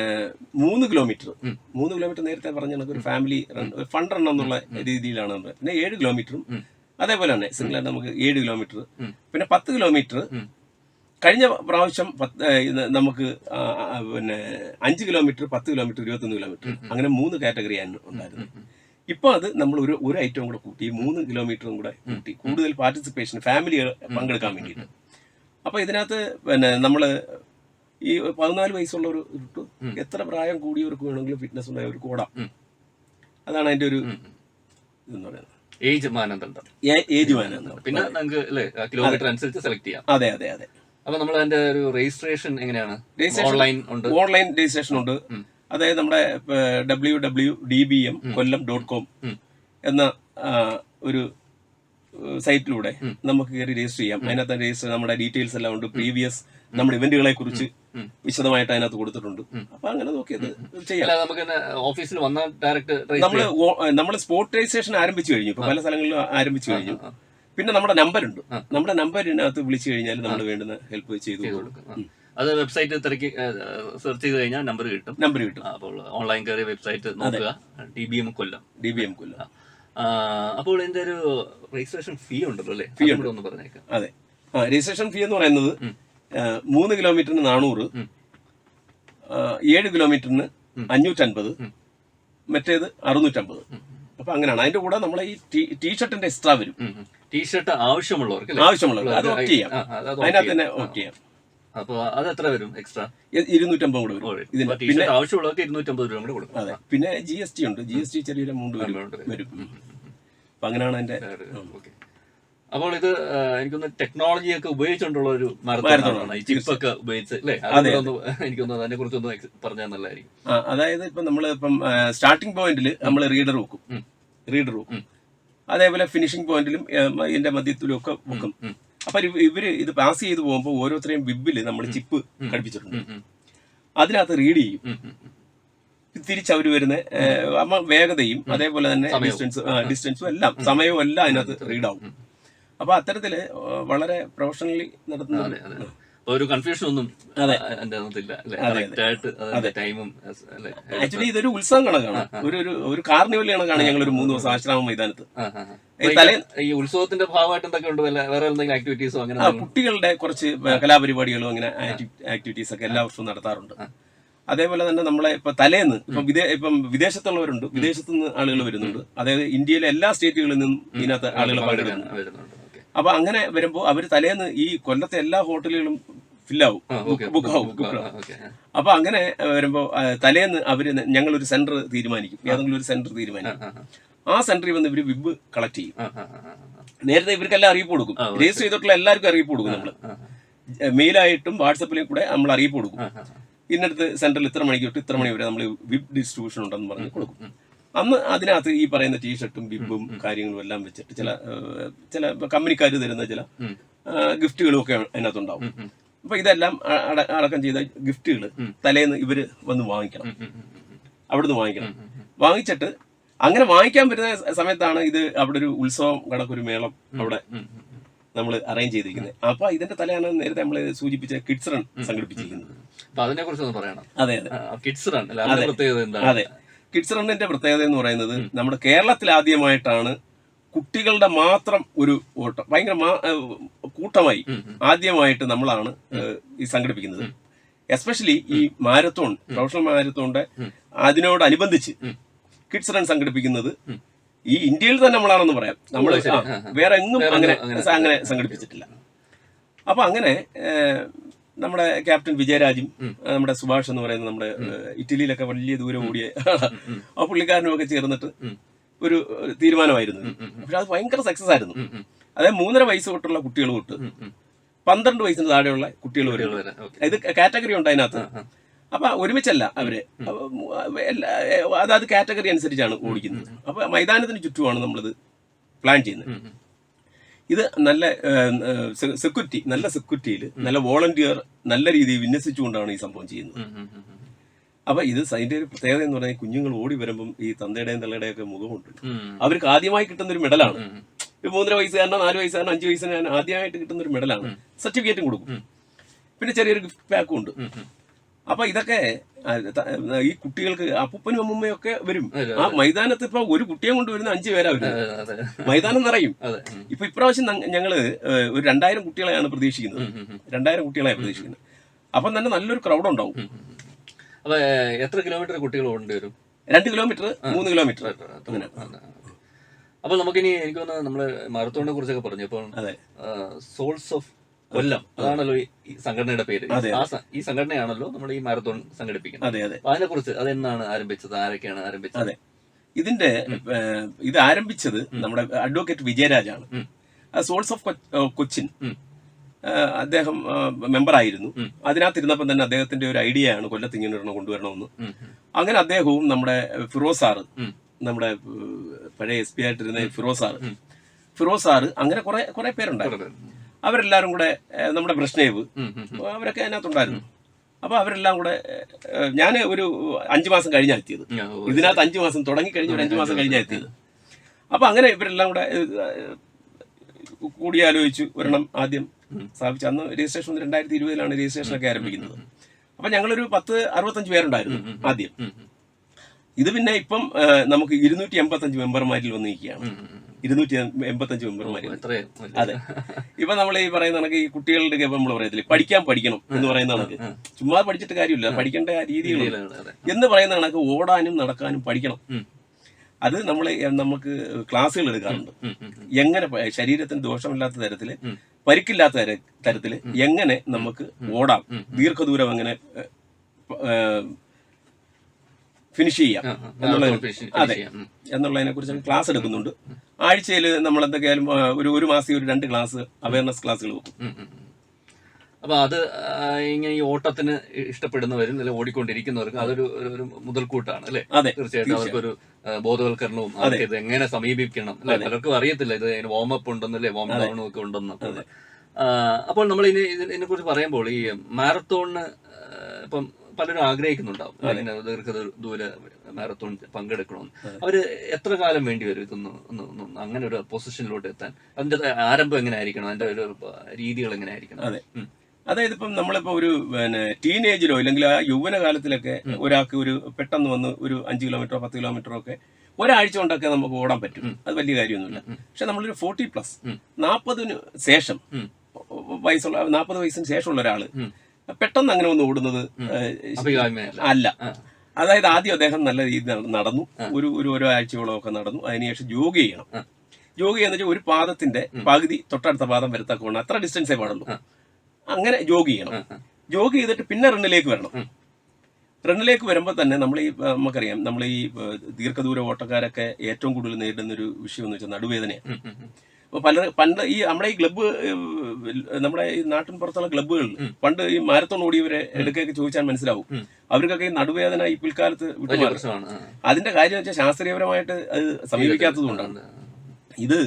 മൂന്ന് കിലോമീറ്റർ. മൂന്ന് കിലോമീറ്റർ നേരത്തെ പറഞ്ഞ ഒരു ഫാമിലി റൺ ഫണ്ട് റൺ എന്നുള്ള രീതിയിലാണ് നമ്മൾ പിന്നെ ഏഴ് കിലോമീറ്ററും അതേപോലെ തന്നെ സിംഗിൾ ആയിട്ട് നമുക്ക് ഏഴ് കിലോമീറ്റർ. പിന്നെ പത്ത് കിലോമീറ്റർ. കഴിഞ്ഞ പ്രാവശ്യം പത്ത് നമുക്ക് പിന്നെ അഞ്ച് കിലോമീറ്റർ പത്ത് കിലോമീറ്റർ ഇരുപത്തൊന്ന് കിലോമീറ്റർ. അങ്ങനെ മൂന്ന് കാറ്റഗറി ആയിരുന്നു ഉണ്ടായിരുന്നത്. ഇപ്പൊ അത് നമ്മൾ ഒരു ഒരു ഐറ്റവും കൂടെ കൂട്ടി മൂന്ന് കിലോമീറ്ററും കൂടെ കൂട്ടി കൂടുതൽ പാർട്ടിസിപ്പേഷൻ ഫാമിലി പങ്കെടുക്കാൻ വേണ്ടിയിട്ട്. അപ്പൊ ഇതിനകത്ത് പിന്നെ നമ്മൾ ഈ പതിനാല് വയസ്സുള്ള ഒരു എത്ര പ്രായം കൂടിയവർക്ക് വേണമെങ്കിലും ഫിറ്റ്നസ് ഉണ്ടായവർക്ക് ഒരു ഉം. അതാണ് അതിന്റെ ഒരു ഇതെന്ന് പറയുന്നത്. ഏജ് മാനദണ്ഡം. ഏജ് മാനദണ്ഡം. പിന്നെ നമുക്ക് കിലോമീറ്റർ അനുസരിച്ച് സെലക്ട് ചെയ്യാം. അതെ അതെ അതെ. അപ്പൊ നമ്മൾ അതിന്റെ ഒരു രജിസ്ട്രേഷൻ എങ്ങനെയാണ്? ഓൺലൈൻ ഉണ്ട്. ഓൺലൈൻ രജിസ്ട്രേഷൻ ഉണ്ട്. അതായത് നമ്മുടെ W W D B M Kollam dot com എന്ന ഒരു സൈറ്റിലൂടെ നമുക്ക് കയറി രജിസ്റ്റർ ചെയ്യാം. അതിനകത്ത് രജിസ്റ്റർ നമ്മുടെ ഡീറ്റെയിൽസ് എല്ലാം ഉണ്ട്. പ്രീവിയസ് നമ്മുടെ ഇവന്റുകളെ കുറിച്ച് വിശദമായിട്ട് അതിനകത്ത് കൊടുത്തിട്ടുണ്ട്. അപ്പൊ അങ്ങനെ നോക്കിയത് ചെയ്യാം. നമുക്ക് ഓഫീസിൽ വന്നാൽ ഡയറക്റ്റ് നമ്മൾ നമ്മൾ സ്പോട്ട് രജിസ്ട്രേഷൻ ആരംഭിച്ചു കഴിഞ്ഞു. ഇപ്പൊ പല സ്ഥലങ്ങളിലും ആരംഭിച്ചു കഴിഞ്ഞു. പിന്നെ നമ്മുടെ നമ്പർ ഉണ്ട് നമ്മുടെ നമ്പറിനകത്ത് വിളിച്ചു കഴിഞ്ഞാൽ നമ്മൾ വേണ്ടുന്ന ഹെൽപ്പ് ചെയ്തു കൊടുക്കും. അത് വെബ്സൈറ്റ് തിരക്കി സെർച്ച് ചെയ്ത് കഴിഞ്ഞാൽ നമ്പർ കിട്ടും. നമ്പർ കിട്ടും. അപ്പോൾ ഓൺലൈൻ കയറി വെബ്സൈറ്റ് നോക്കുക. D B M Kollam. D B M Kollam അപ്പോൾ ഇതിന്റെ ഒരു രജിസ്ട്രേഷൻ ഫീ ഉണ്ടല്ലോ അല്ലേ? ഫീ ഉണ്ട്. ഒന്ന് പറഞ്ഞേക്കാം. അതെ. രജിസ്ട്രേഷൻ ഫീ എന്ന് പറയുന്നത്. മൂന്ന് കിലോമീറ്ററിന് നാനൂറ് ഏഴ് കിലോമീറ്ററിന്. അഞ്ഞൂറ്റൻപത്. മറ്റേത് അറുന്നൂറ്റമ്പത് അപ്പൊ അങ്ങനെയാണ്. അതിന്റെ കൂടെ നമ്മളെ ഈ ടീഷർട്ടിന്റെ എക്സ്ട്രാ വരും. ടീഷർട്ട് ആവശ്യമുള്ളവർക്ക് ആവശ്യമുള്ളവർക്ക്. അത് ഓപ്റ്റ് ചെയ്യാം. അതിനകത്ത് തന്നെ ഓപ്റ്റ് ചെയ്യാം. അപ്പൊ അത് എത്ര വരും എക്സ്ട്രാ ഇരുന്നൂറ്റമ്പത് കൂടെ വരും. ഇതിന്റെ പിന്നെ ആവശ്യമുള്ളവർക്ക് ഇരുന്നൂറ്റമ്പത് രൂപ കൂടെ കൊടുക്കും. അതെ. പിന്നെ ജി എസ് ടി ഉണ്ട്. ജി എസ് ടി ചെറിയൊരു എമൗണ്ട് വരും. അപ്പൊ അങ്ങനെയാണ് എന്റെ ഓക്കെ. അപ്പോൾ ഇത് എനിക്കൊന്ന് ടെക്നോളജി ഒക്കെ ഉപയോഗിച്ചുകൊണ്ടുള്ള ഒരു മാരത്തോണാണ് ഈ ചിപ്പ് ഒക്കെ ഉപയോഗിച്ച് അല്ലേ? എനിക്കൊന്ന് അതിനെ കുറിച്ചൊന്ന് പറഞ്ഞാൽ നല്ലതായിരിക്കും. അതായത് ഇപ്പൊ നമ്മൾ ഇപ്പം സ്റ്റാർട്ടിംഗ് പോയിന്റിൽ നമ്മൾ റീഡർ വെക്കും. റീഡർ വെക്കും. അതേപോലെ ഫിനിഷിംഗ് പോയിന്റിലും ഇതിന്റെ മധ്യത്തിലും ഒക്കെ വെക്കും. അപ്പൊ ഇവർ ഇത് പാസ് ചെയ്ത് പോകുമ്പോൾ ഓരോരുത്തരെയും വിബിൽ നമ്മൾ ചിപ്പ് ഘടിപ്പിച്ചിട്ടുണ്ട്. ഉം, അതിനകത്ത് റീഡ് ചെയ്യും. തിരിച്ചവര്. തിരിച്ച് വരുന്ന വേഗതയും അതേപോലെ തന്നെ ഡിസ്റ്റൻസ് ഡിസ്റ്റൻസും എല്ലാം സമയവും എല്ലാം അതിനകത്ത് റീഡ് ആവും. അപ്പൊ അത്തരത്തിൽ വളരെ പ്രൊഫഷണലി നടത്തുന്ന അതെ അതെ. അപ്പൊ ഒരു കൺഫ്യൂഷൻ ഒന്നും എന്റെ ടൈമും ആക്ച്വലി ഇതൊരു ഉത്സവം കണക്കാണ്. ഒരു ഒരു കാർണിവൽ കണക്കാണ് ഞങ്ങൾ ഒരു മൂന്ന് ദിവസം ആശ്രാമ മൈതാനത്ത്. ഈ ഉത്സവത്തിന്റെ ഭാഗമായിട്ട് എന്തൊക്കെ ഉണ്ട്? വേറെ എന്തെങ്കിലും ആക്ടിവിറ്റീസോ അങ്ങനെ കുട്ടികളുടെ കുറച്ച് കലാപരിപാടികളും അങ്ങനെ ആക്ടിവിറ്റീസ് ഒക്കെ എല്ലാ വർഷവും നടത്താറുണ്ട്. അതേപോലെ തന്നെ നമ്മളെ ഇപ്പൊ തലേന്ന് ഇപ്പം വിദേ ഇപ്പം വിദേശത്തുള്ളവരുണ്ട്. വിദേശത്തു നിന്ന് ആളുകൾ വരുന്നുണ്ട്. അതായത് ഇന്ത്യയിലെ എല്ലാ സ്റ്റേറ്റുകളിൽ നിന്നും ഇതിനകത്ത് ആളുകൾ പങ്കെടുക്കുന്നുണ്ട്. അപ്പൊ അങ്ങനെ വരുമ്പോൾ അവർ തലേന്ന് ഈ കൊല്ലത്തെ എല്ലാ ഹോട്ടലുകളും ഫില്ലാവും ബുക്ക് ആവും ബുക്ക് ആവും. ഓക്കെ. അപ്പൊ അങ്ങനെ വരുമ്പോൾ തലേന്ന് അവർ ഞങ്ങൾ ഒരു സെന്റർ തീരുമാനിക്കും. ഏതെങ്കിലും ഒരു സെന്റർ തീരുമാനിക്കും. ആ സെന്ററിൽ വന്ന് ഇവർ വിബ് കളക്ട് ചെയ്യും. നേരത്തെ ഇവർക്കെല്ലാം അറിയിപ്പ് കൊടുക്കും. രജിസ്റ്റർ ചെയ്തിട്ടുള്ള എല്ലാവർക്കും അറിയിപ്പ് കൊടുക്കും നമ്മൾ മെയിലായിട്ടും വാട്സപ്പിലും കൂടെ നമ്മൾ അറിയിപ്പ് കൊടുക്കും. ഇന്നടുത്ത് സെന്ററിൽ ഇത്ര മണിക്ക് തൊട്ട് ഇത്ര മണി വരെ നമ്മൾ വിബ് ഡിസ്ട്രിബ്യൂഷൻ ഉണ്ടെന്ന് പറഞ്ഞ് കൊടുക്കും. അന്ന് അതിനകത്ത് ഈ പറയുന്ന ടീഷർട്ടും ബിബും കാര്യങ്ങളും എല്ലാം വെച്ചിട്ട് ചില ചില കമ്പനിക്കാർ തരുന്ന ചില. ഗിഫ്റ്റുകളും ഒക്കെ അതിനകത്തുണ്ടാവും. അപ്പൊ ഇതെല്ലാം അടക്കം ചെയ്ത ഗിഫ്റ്റുകൾ തലേന്ന് ഇവർ വന്ന് വാങ്ങിക്കണം. അവിടുന്ന് വാങ്ങിക്കണം. വാങ്ങിച്ചിട്ട് അങ്ങനെ വാങ്ങിക്കാൻ പറ്റുന്ന സമയത്താണ് ഇത് അവിടെ ഒരു ഉത്സവം കണക്കൊരു മേളം അവിടെ നമ്മൾ അറേഞ്ച് ചെയ്തിരിക്കുന്നത്. അപ്പൊ ഇതിന്റെ തലയാണ് നേരത്തെ നമ്മൾ സൂചിപ്പിച്ച കിഡ്സ് റൺ സംഘടിപ്പിച്ചിരിക്കുന്നത് അതിനെ കുറിച്ച് ഒന്ന് പറയണം. അതെ അതെ. കിഡ്സ് റൺ അതെ. കിഡ്സ് റണ്ണിന്റെ പ്രത്യേകത എന്ന് പറയുന്നത് നമ്മുടെ കേരളത്തിൽ ആദ്യമായിട്ടാണ് കുട്ടികളുടെ മാത്രം ഒരു ഓട്ടം. ഭയങ്കര കൂട്ടമായി ആദ്യമായിട്ട് നമ്മളാണ് ഈ സംഘടിപ്പിക്കുന്നത്. എസ്പെഷ്യലി ഈ മാരത്തോൺ പ്രൊഫഷണൽ മാരത്തോണിന്റെ അതിനോടനുബന്ധിച്ച് കിഡ്സ് റൺ സംഘടിപ്പിക്കുന്നത് ഈ ഇന്ത്യയിൽ തന്നെ നമ്മളാണെന്ന് പറയാം. നമ്മൾ വേറെ എങ്ങും അങ്ങനെ അങ്ങനെ സംഘടിപ്പിച്ചിട്ടില്ല. അപ്പൊ അങ്ങനെ നമ്മുടെ ക്യാപ്റ്റൻ വിജയരാജും നമ്മുടെ സുഭാഷ് എന്ന് പറയുന്ന നമ്മുടെ ഇറ്റലിയിലൊക്കെ വലിയ ദൂരം ഓടിയ. ആ പുള്ളിക്കാരനും ഒക്കെ ചേർന്നിട്ട് ഒരു തീരുമാനമായിരുന്നു. പക്ഷെ അത് ഭയങ്കര സക്സസ് ആയിരുന്നു. അതായത് മൂന്നര വയസ്സ് തൊട്ടുള്ള കുട്ടികൾ തൊട്ട് പന്ത്രണ്ട് വയസ്സിന് താഴെയുള്ള കുട്ടികൾ വരെ. ഇത് കാറ്റഗറി ഉണ്ട് അതിനകത്ത്. അപ്പൊ ഒരുമിച്ചല്ല അവർ. അതായത് കാറ്റഗറി അനുസരിച്ചാണ് ഓടിക്കുന്നത്. അപ്പൊ മൈതാനത്തിന് ചുറ്റുമാണ് നമ്മളിത് പ്ലാൻ ചെയ്യുന്നത്. ഇത് നല്ല സെക്യൂരിറ്റി നല്ല സെക്യൂരിറ്റിയിൽ നല്ല വോളണ്ടിയർ നല്ല രീതിയിൽ വിന്യസിച്ചുകൊണ്ടാണ് ഈ സംഭവം ചെയ്യുന്നത്. അപ്പൊ ഇത് അതിന്റെ ഒരു പ്രത്യേകത എന്ന് പറഞ്ഞാൽ കുഞ്ഞുങ്ങൾ ഓടി വരുമ്പം ഈ തന്തയുടെയും തള്ളയുടെയും ഒക്കെ മുഖമുണ്ട്. അവർക്ക് ആദ്യമായി കിട്ടുന്ന ഒരു മെഡലാണ്. ഒരു മൂന്നര വയസ്സുകാരനോ നാല് വയസ്സുകാരനോ അഞ്ച് വയസ്സുകാരനോ ആദ്യമായിട്ട് കിട്ടുന്ന ഒരു മെഡലാണ് സർട്ടിഫിക്കറ്റും കൊടുക്കും പിന്നെ ചെറിയൊരു ഗിഫ്റ്റ് പാക്കും ഉണ്ട്. അപ്പൊ ഇതൊക്കെ ഈ കുട്ടികൾക്ക് അപ്പൂപ്പനും അമ്മൂമ്മയും ഒക്കെ വരും ആ മൈതാനത്ത് ഇപ്പൊ ഒരു കുട്ടിയെ കൊണ്ട് വരുന്ന അഞ്ചു പേരാ വരും. മൈതാനം നിറയും. ഇപ്പൊ ഇപ്രാവശ്യം ഞങ്ങൾ ഒരു രണ്ടായിരം കുട്ടികളെയാണ് പ്രതീക്ഷിക്കുന്നത്. രണ്ടായിരം കുട്ടികളെയാണ് പ്രതീക്ഷിക്കുന്നത് അപ്പം തന്നെ നല്ലൊരു ക്രൗഡ് ഉണ്ടാവും. അപ്പൊ എത്ര കിലോമീറ്റർ കുട്ടികൾ ഓടേണ്ടി വരും? രണ്ട് കിലോമീറ്റർ മൂന്ന് കിലോമീറ്റർ. അങ്ങനെ. അപ്പോൾ നമുക്കിനി എനിക്ക് തോന്നുന്നു നമ്മൾ മാരത്തോണിനെ കുറിച്ചൊക്കെ പറഞ്ഞു. അപ്പോൾ സോൾസ് ഓഫ് കൊല്ലം. അതാണല്ലോ ഈ സംഘടനയുടെ പേര്. ഈ സംഘടനയാണല്ലോ നമ്മൾ ഈ മാരത്തോൺ സംഘടിപ്പിക്കുന്നത്. അതെ അതെ. അപ്പൊ അതിനെ കുറിച്ച് അതെന്നാണ് ആരംഭിച്ചത്? ആരൊക്കെയാണ് ആരംഭിച്ചത്? അതെ. ഇതിന്റെ ഇത് ആരംഭിച്ചത് നമ്മുടെ അഡ്വക്കേറ്റ് വിജയരാജാണ്. Soles of Cochin. അദ്ദേഹം മെമ്പറായിരുന്നു. അതിനകത്തിരുന്നപ്പം തന്നെ അദ്ദേഹത്തിന്റെ ഒരു ഐഡിയ ആണ് കൊല്ലത്ത് ഇങ്ങനെ ഒരെണ്ണം കൊണ്ടുവരണമെന്ന് അങ്ങനെ അദ്ദേഹവും നമ്മുടെ ഫിറോസ് സാറ് നമ്മുടെ പഴയ എസ് പി ആയിട്ടിരുന്ന ഫിറോസ് സാറ്. ഫിറോസ് സാറ് അങ്ങനെ കുറെ കുറെ പേരുണ്ടായിരുന്നു അവരെല്ലാരും കൂടെ നമ്മുടെ ബ്രഷ്നേവ്. അവരൊക്കെ അതിനകത്തുണ്ടായിരുന്നു. അപ്പൊ അവരെല്ലാം കൂടെ ഞാൻ ഒരു അഞ്ചു മാസം കഴിഞ്ഞാ എത്തിയത്. ഇതിനകത്ത് അഞ്ചു മാസം തുടങ്ങി കഴിഞ്ഞ് ഒരു അഞ്ചു മാസം കഴിഞ്ഞാ എത്തിയത്. അപ്പൊ അങ്ങനെ ഇവരെല്ലാം കൂടെ കൂടിയാലോചിച്ചു ഒരെണ്ണം ആദ്യം. സ്ഥാപിച്ചു അന്ന് രജിസ്ട്രേഷൻ രണ്ടായിരത്തി ഇരുപതിലാണ് രജിസ്ട്രേഷൻ ഒക്കെ ആരംഭിക്കുന്നത്. അപ്പൊ ഞങ്ങളൊരു പത്ത് അറുപത്തഞ്ച് പേരുണ്ടായിരുന്നു ആദ്യം. ഇത് പിന്നെ ഇപ്പം നമുക്ക് ഇരുന്നൂറ്റി എൺപത്തഞ്ച് മെമ്പർമാരിൽ വന്ന് നിൽക്കുകയാണ് ഉം, ഉം, ഉം. ഇരുന്നൂറ്റി എൺപത്തഞ്ച് മെമ്പർമാർ അതെ. ഇപ്പൊ നമ്മൾ ഈ പറയുന്ന കണക്ക് ഈ കുട്ടികളുടെ ഒക്കെ നമ്മൾ പറയത്തില്ലേ? പഠിക്കാൻ പഠിക്കണം എന്ന് പറയുന്ന കണക്ക്. ചുമ്മാ പഠിച്ചിട്ട് കാര്യമില്ല. പഠിക്കേണ്ട അതെ. എന്ന് പറയുന്ന കണക്ക് ഓടാനും നടക്കാനും പഠിക്കണം. അത് നമ്മൾ നമുക്ക് ക്ലാസ്സുകൾ എടുക്കാറുണ്ട്. എങ്ങനെ ശരീരത്തിന് ദോഷമില്ലാത്ത തരത്തിൽ ഉം. പരിക്കില്ലാത്ത തരത്തിൽ തരത്തിൽ എങ്ങനെ നമുക്ക് ഓടാം? ദീർഘദൂരം അങ്ങനെ ഫിനിഷ് ചെയ്യാം എന്നുള്ളതിനെ അതെ. എന്നുള്ളതിനെ കുറിച്ച് ക്ലാസ് എടുക്കുന്നുണ്ട്. ആഴ്ചയിൽ നമ്മൾ എന്തൊക്കെയായാലും ഒരു ഒരു മാസം ഒരു രണ്ട് ക്ലാസ് അവയർനെസ് ക്ലാസ്സുകൾ വെക്കും. ഉം, ഉം, ഉം. അപ്പൊ അത് ഇങ്ങനെ ഈ ഓട്ടത്തിന് ഇഷ്ടപ്പെടുന്നവരും അല്ലെങ്കിൽ ഓടിക്കൊണ്ടിരിക്കുന്നവർക്ക് അതൊരു ഒരു- മുതൽക്കൂട്ടാണ് അല്ലെ? തീർച്ചയായിട്ടും അവർക്കൊരു ബോധവൽക്കരണവും അവർക്ക് ഇത് എങ്ങനെ സമീപിക്കണം അല്ലെ? പലർക്കും അറിയത്തില്ല ഇത് വാമപ്പ് ഉണ്ടെന്നല്ലേ വാം ഡൗണും ഒക്കെ ഉണ്ടെന്ന്. അപ്പോൾ നമ്മൾ ഇനി ഇതിനെ കുറിച്ച് പറയുമ്പോൾ ഈ മാരത്തോണിന് ഇപ്പം പലരും ആഗ്രഹിക്കുന്നുണ്ടാവും ഇങ്ങനെ ദീർഘ ദൂര മാരത്തോൺ പങ്കെടുക്കണമെന്ന്. അവർ എത്ര കാലം വേണ്ടി വരും ഇതൊന്ന് അങ്ങനെ ഒരു പൊസിഷനിലോട്ട് എത്താൻ? അതിന്റെ ആരംഭം എങ്ങനെ ആയിരിക്കണം? അതിന്റെ ഒരു രീതികൾ എങ്ങനെ ആയിരിക്കണം. അതായത് ഇപ്പം നമ്മളിപ്പോ ഒരു പിന്നെ ടീനേജിലോ അല്ലെങ്കിൽ ആ യൗവനകാലത്തിലൊക്കെ ഒരാൾക്ക് ഒരു പെട്ടെന്ന് വന്ന് ഒരു അഞ്ച് കിലോമീറ്ററോ പത്ത് കിലോമീറ്ററോ ഒക്കെ ഒരാഴ്ച കൊണ്ടൊക്കെ നമുക്ക് ഓടാൻ പറ്റും. അത് വലിയ കാര്യമൊന്നുമില്ല. പക്ഷെ നമ്മളൊരു ഫോർട്ടി പ്ലസ്. നാൽപ്പതിന് ശേഷം വയസ്സുള്ള നാൽപ്പത് വയസ്സിന് ശേഷമുള്ള ഒരാൾ പെട്ടെന്ന് അങ്ങനെ ഒന്ന് ഓടുന്നത് അല്ല. അതായത് ആദ്യം അദ്ദേഹം നല്ല രീതിയിൽ നടന്നു. ഒരു ഒരു ഓരോ ആഴ്ചയോളം ഒക്കെ നടന്നു അതിനുശേഷം ജോഗ് ചെയ്യണം. ജോഗ് ചെയ്യാന്ന് വെച്ചാൽ ഒരു പാദത്തിന്റെ പകുതി തൊട്ടടുത്ത പാദം വരത്തക്കോണം. അത്ര ഡിസ്റ്റൻസേ പാടുള്ളൂ. അങ്ങനെ ജോഗ് ചെയ്യണം. ജോഗ് ചെയ്തിട്ട് പിന്നെ റണ്ണിലേക്ക് വരണം. റണ്ണിലേക്ക് വരുമ്പോൾ തന്നെ നമ്മൾ ഈ നമുക്കറിയാം നമ്മൾ ഈ ദീർഘദൂര ഓട്ടക്കാരൊക്കെ ഏറ്റവും കൂടുതൽ നേരിടുന്ന ഒരു വിഷയം എന്ന് വെച്ചാൽ നടുവേദനയാണ്. അപ്പോൾ പല പണ്ട് ഈ നമ്മുടെ ഈ ക്ലബ്ബ് നമ്മുടെ ഈ നാട്ടിൻ പുറത്തുള്ള ക്ലബ്ബുകളിൽ പണ്ട് ഈ മാരത്തോൺ ഓടിയവരെ എടുക്കൊക്കെ ചോദിച്ചാൽ മനസ്സിലാവും. അവർക്കൊക്കെ ഈ നടുവേദന ഈ പിൽക്കാലത്ത് വിട്ടുമാറും അതിന്റെ കാര്യം വെച്ചാൽ ശാസ്ത്രീയപരമായിട്ട് അത് സമീപിക്കാത്തതുകൊണ്ടാണ് ഇത്.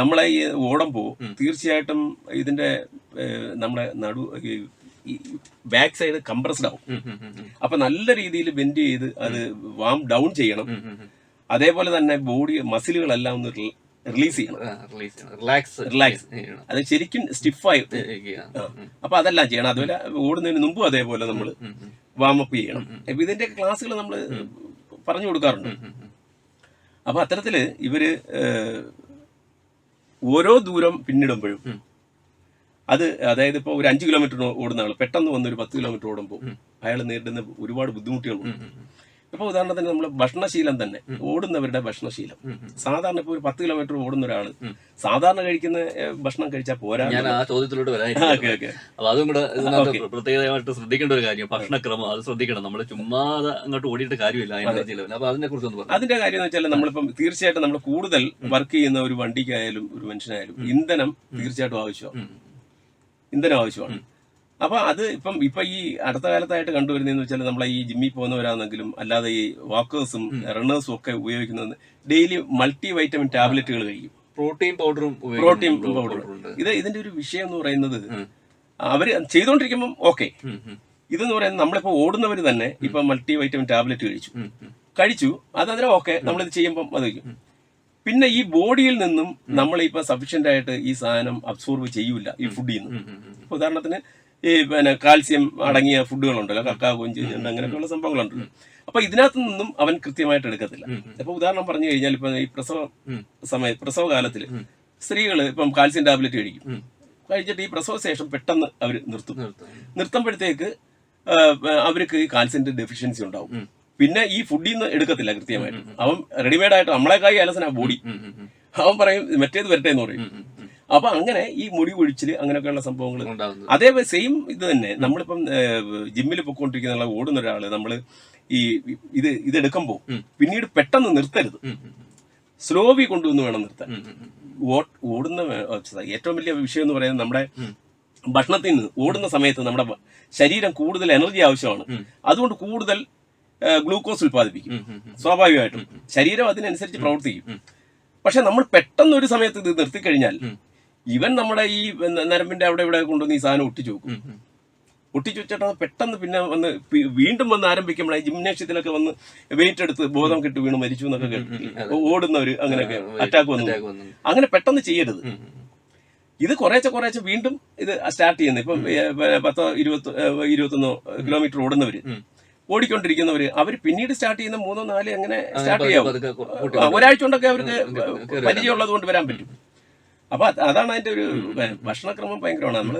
നമ്മളെ ഈ ഓടുമ്പോൾ തീർച്ചയായിട്ടും ഇതിന്റെ നമ്മളെ നമ്മുടെ നടു ഈ ബാക്ക് സൈഡ് കംപ്രസ്ഡ് ആവും. അപ്പൊ നല്ല രീതിയിൽ ബെൻഡ് ചെയ്ത് അത് വാം ഡൗൺ ചെയ്യണം. അതേപോലെ തന്നെ ബോഡി മസിലുകളെല്ലാം ഒന്ന് റിലീസ് ചെയ്യണം. Relax relax. അത് ശരിക്കും സ്റ്റിഫായി അപ്പൊ അതെല്ലാം ചെയ്യണം. അതുപോലെ ഓടുന്നതിന് മുമ്പും അതേപോലെ നമ്മൾ വാം അപ്പ് വാമപ്പ് ചെയ്യണം. അപ്പൊ ഇതിന്റെ ക്ലാസ്സുകൾ നമ്മൾ പറഞ്ഞു കൊടുക്കാറുണ്ട്. അപ്പൊ അത്തരത്തിൽ ഇവർ ഓരോ ദൂരം പിന്നിടുമ്പോഴും അത് അതായത് ഇപ്പോൾ ഒരു അഞ്ച് കിലോമീറ്റർ ഓടുന്ന ആൾ പെട്ടെന്ന് വന്ന് ഒരു പത്ത് കിലോമീറ്റർ ഓടുമ്പോൾ അയാൾ നേരിടുന്ന ഒരുപാട് ബുദ്ധിമുട്ടുകളുണ്ട് ഇപ്പോൾ ഉദാഹരണത്തിന് നമ്മൾ ഭക്ഷണശീലം തന്നെ ഓടുന്നവരുടെ ഭക്ഷണശീലം. സാധാരണ ഇപ്പോൾ ഒരു പത്ത് കിലോമീറ്റർ ഓടുന്ന ഒരാൾ സാധാരണ കഴിക്കുന്ന ഭക്ഷണം കഴിച്ചാൽ പോരാ. ഞാൻ ആ ചോദ്യത്തിലോട്ട് വരാം അപ്പൊ അതും കൂടെ പ്രത്യേകമായിട്ട് ശ്രദ്ധിക്കേണ്ട ഒരു കാര്യം ഭക്ഷണക്രമം അത് ശ്രദ്ധിക്കണം. നമ്മൾ ചുമ്മാതെ അങ്ങോട്ട് ഓടിയിട്ട് കാര്യമില്ല എനർജി ലെവൽ അപ്പൊ അതിനെ കുറിച്ച് ഒന്ന് അതിന്റെ കാര്യം എന്ന് വെച്ചാൽ നമ്മളിപ്പം തീർച്ചയായിട്ടും നമ്മൾ കൂടുതൽ വർക്ക് ചെയ്യുന്ന ഒരു വണ്ടിക്കായാലും ഒരു മനുഷ്യനായാലും ഇന്ധനം തീർച്ചയായിട്ടും ആവശ്യമാണ്. ഇന്ധനം ആവശ്യമാണ്. അപ്പൊ അത് ഇപ്പം ഇപ്പൊ ഈ അടുത്ത കാലത്തായിട്ട് കണ്ടുവരുന്നതെന്ന് വെച്ചാൽ നമ്മളെ ഈ ജിമ്മിൽ പോകുന്നവരാണെങ്കിലും അല്ലാതെ ഈ വാക്കേഴ്സും റണ്ണേഴ്സും ഒക്കെ ഉപയോഗിക്കുന്നത് ഡെയിലി മൾട്ടി വൈറ്റമിൻ ടാബ്ലറ്റുകൾ കഴിക്കും. പ്രോട്ടീൻ പൗഡറും പ്രോട്ടീൻ പൗഡറും ഇത് ഇതിന്റെ ഒരു വിഷയം എന്ന് പറയുന്നത്. അവർ ചെയ്തോണ്ടിരിക്കുമ്പോൾ ഓക്കെ. ഇതെന്ന് പറയുന്നത് നമ്മളിപ്പോ ഓടുന്നവർ തന്നെ ഇപ്പൊ മൾട്ടി വൈറ്റമിൻ ടാബ്ലറ്റ് കഴിച്ചു. കഴിച്ചു അത് അതിന് ഓക്കെ നമ്മളിത് ചെയ്യുമ്പോൾ അത് കഴിക്കും. പിന്നെ ഈ ബോഡിയിൽ നിന്നും നമ്മൾ ഇപ്പൊ സഫീഷ്യന്റ് ആയിട്ട് ഈ സാധനം അബ്സോർബ് ചെയ്യൂല ഈ ഫുഡിൽ നിന്ന് ഉദാഹരണത്തിന് ഈ പിന്നെ കാൽസ്യം അടങ്ങിയ ഫുഡുകളുണ്ടല്ലോ കക്ക കൊഞ്ച് ഞണ്ട് അങ്ങനെയൊക്കെയുള്ള സംഭവങ്ങളുണ്ട്. അപ്പൊ ഇതിനകത്ത് നിന്നും അവൻ കൃത്യമായിട്ട് എടുക്കത്തില്ല. അപ്പൊ ഉദാഹരണം പറഞ്ഞു കഴിഞ്ഞാൽ ഇപ്പൊ ഈ പ്രസവ സമയത്ത് സമയ പ്രസവ കാലത്തിൽ സ്ത്രീകൾ ഇപ്പം കാൽസ്യം ടാബ്ലറ്റ് കഴിക്കും കഴിച്ചിട്ട് ഈ പ്രസവ ശേഷം പെട്ടെന്ന് അവർ നിർത്തും. നിർത്താം. നിർത്തുമ്പോഴത്തേക്ക് അവർക്ക് ഈ കാൽസ്യന്റെ ഡെഫിഷ്യൻസി ഉണ്ടാവും. പിന്നെ ഈ ഫുഡിൽ നിന്ന് എടുക്കത്തില്ല കൃത്യമായിട്ട്. അവൻ റെഡിമെയ്ഡ് ആയിട്ട് നമ്മളെക്കായി അലസന ബോഡി. അവൻ പറയും മറ്റേത് വരട്ടെ എന്ന് പറയും. അപ്പൊ അങ്ങനെ ഈ മുടി ഒഴിച്ചിൽ അങ്ങനെയൊക്കെയുള്ള സംഭവങ്ങൾ അതേപോലെ അതേ സെയിം ഇത് തന്നെ. നമ്മളിപ്പം ജിമ്മിൽ പൊക്കോണ്ടിരിക്കുന്ന ഓടുന്ന ഒരാൾ നമ്മൾ ഈ ഇത് ഇതെടുക്കുമ്പോ പിന്നീട് പെട്ടെന്ന് നിർത്തരുത്. സ്ലോവി കൊണ്ടുവന്ന് വേണം നിർത്താൻ. ഓടുന്ന ഏറ്റവും വലിയ വിഷയം എന്ന് പറയുന്നത് നമ്മുടെ. ഭക്ഷണത്തിൽ നിന്ന് ഓടുന്ന സമയത്ത് നമ്മുടെ ശരീരം കൂടുതൽ എനർജി ആവശ്യമാണ്. അതുകൊണ്ട് കൂടുതൽ ഗ്ലൂക്കോസ് ഉൽപ്പാദിപ്പിക്കും. സ്വാഭാവികമായിട്ടും. ശരീരം അതിനനുസരിച്ച് പ്രവർത്തിക്കും. പക്ഷെ നമ്മൾ പെട്ടെന്ന് ഒരു സമയത്ത് ഇത് നിർത്തിക്കഴിഞ്ഞാൽ. ഇവൻ നമ്മുടെ ഈ നരമ്പിന്റെ അവിടെ ഇവിടെ കൊണ്ടുവന്ന് ഈ സാധനം ഒട്ടിച്ചു വെക്കും. ഒട്ടിച്ചു വെച്ചിട്ട് അത് പെട്ടെന്ന് പിന്നെ വന്ന് വീണ്ടും വന്ന് ആരംഭിക്കുമ്പോഴേ ജിംനേഷ്യത്തിലൊക്കെ വന്ന് വെയിറ്റ് എടുത്ത് ബോധം കിട്ടി വീണ് മരിച്ചു എന്നൊക്കെ കേട്ടു. ഓടുന്നവര് അങ്ങനെയൊക്കെ അറ്റാക്ക് വന്നു. അങ്ങനെ പെട്ടെന്ന് ചെയ്യരുത്. ഇത് കുറേശ്ശെ കുറേശ്ശെ വീണ്ടും ഇത് സ്റ്റാർട്ട് ചെയ്യുന്നത് ഇപ്പം പത്തോ ഇരുപത്തോ ഇരുപത്തൊന്നോ കിലോമീറ്റർ ഓടുന്നവര് ഓടിക്കൊണ്ടിരിക്കുന്നവര് അവർ പിന്നീട് സ്റ്റാർട്ട് ചെയ്യുന്ന മൂന്നോ നാലോ അങ്ങനെ സ്റ്റാർട്ട് ചെയ്യാവും. ഒരാഴ്ച കൊണ്ടൊക്കെ അവർക്ക് പരിചയമുള്ളത് കൊണ്ട് വരാൻ പറ്റും. അപ്പൊ അതാണ് അതിന്റെ ഒരു ഭക്ഷണക്രമം ഭയങ്കരമാണ്. നമ്മൾ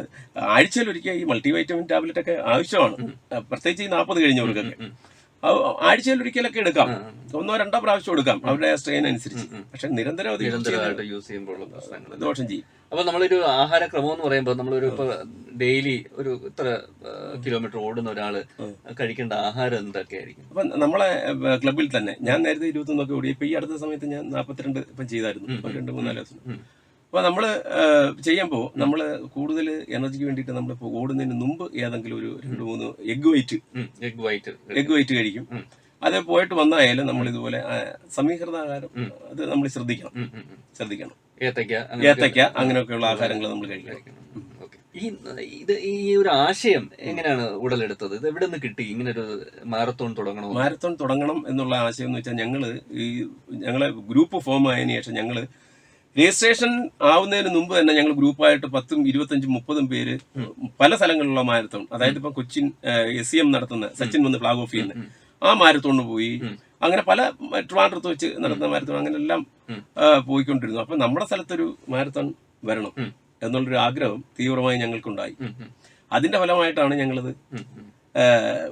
ആഴ്ചയിൽ ഒരിക്കൽ ഈ മൾട്ടി വൈറ്റമിൻ ടാബ്ലറ്റ് ഒക്കെ ആവശ്യമാണ് പ്രത്യേകിച്ച് ഈ നാൽപ്പത് കഴിഞ്ഞവർക്കൊക്കെ. ആഴ്ചയിൽ ഒരിക്കലൊക്കെ എടുക്കാം. ഒന്നോ രണ്ടോ പ്രാവശ്യം എടുക്കാം അവരുടെ സ്ട്രെയിൻ അനുസരിച്ച്. പക്ഷെ നിരന്തരം അത് നിരന്തരമായിട്ട് യൂസ് ചെയ്യുമ്പോഴുള്ള പ്രശ്നങ്ങൾ ദോഷം ചെയ്യും. അപ്പൊ നമ്മളൊരു ആഹാര ക്രമം എന്ന് പറയുമ്പോൾ നമ്മളൊരു ഡെയിലി ഒരു ഇത്ര കിലോമീറ്റർ ഓടുന്ന ഒരാൾ കഴിക്കേണ്ട ആഹാരം എന്തൊക്കെ ആയിരിക്കും അപ്പൊ നമ്മളെ ക്ലബിൽ തന്നെ. ഞാൻ നേരത്തെ ഇരുപത്തൊന്നൊക്കെ ഓടി. ഇപ്പൊ ഈ അടുത്ത സമയത്ത് ഞാൻ നാൽപ്പത്തിരണ്ട് ഇപ്പം ചെയ്തായിരുന്നു. രണ്ട് മൂന്നാൽ ദിവസം. ഉം. നമ്മൾ നമ്മൾ ചെയ്യുമ്പോൾ നമ്മൾ കൂടുതൽ എനർജിക്ക് വേണ്ടിയിട്ട് നമ്മളിപ്പോൾ ഓടുന്നതിന് മുമ്പ് ഏതെങ്കിലും ഒരു രണ്ട് മൂന്ന് egg white. Egg white. Egg white കഴിക്കും. അത് പോയിട്ട് വന്നായാലും നമ്മൾ ഇതുപോലെ സമീകൃത ആഹാരം അത് നമ്മൾ ശ്രദ്ധിക്കണം. ശ്രദ്ധിക്കണം. ഏത്തയ്ക്ക അങ്ങനെയൊക്കെയുള്ള ആഹാരങ്ങൾ നമ്മൾ കഴിക്കണം. കഴിക്കണം. ഈ ഇത് ഈ ഒരു ആശയം എങ്ങനെയാണ് ഉടലെടുത്തത്? ഇത് എവിടെ നിന്ന് കിട്ടി? ഇങ്ങനെ ഒരു മാരത്തോൺ തുടങ്ങണം? മാരത്തോൺ തുടങ്ങണം എന്നുള്ള ആശയം എന്ന് വെച്ചാൽ ഞങ്ങൾ ഈ ഞങ്ങളെ ഗ്രൂപ്പ് ഫോം ആയതിനു ശേഷം ഞങ്ങൾ രജിസ്ട്രേഷൻ ആവുന്നതിന് മുമ്പ് തന്നെ ഞങ്ങൾ ഗ്രൂപ്പായിട്ട് പത്തും ഇരുപത്തഞ്ചും മുപ്പതും പേര് പല സ്ഥലങ്ങളിലുള്ള മാരത്തോൺ അതായത് ഇപ്പൊ കൊച്ചിൻ എസ് സി എം നടത്തുന്ന സച്ചിൻ വന്ന് ഫ്ലാഗ് ഓഫ് ചെയ്യുന്ന ആ മാരത്തോണിന് പോയി. അങ്ങനെ പല ട്രിവാൻഡ്രത്ത് വെച്ച് നടത്തുന്ന മാരത്തോൺ അങ്ങനെ എല്ലാം പോയിക്കൊണ്ടിരുന്നു. അപ്പൊ നമ്മുടെ സ്ഥലത്തൊരു മാരത്തോൺ വരണം. എന്നുള്ളൊരു ആഗ്രഹം തീവ്രമായി ഞങ്ങൾക്കുണ്ടായി. അതിന്റെ ഫലമായിട്ടാണ് ഞങ്ങളിത്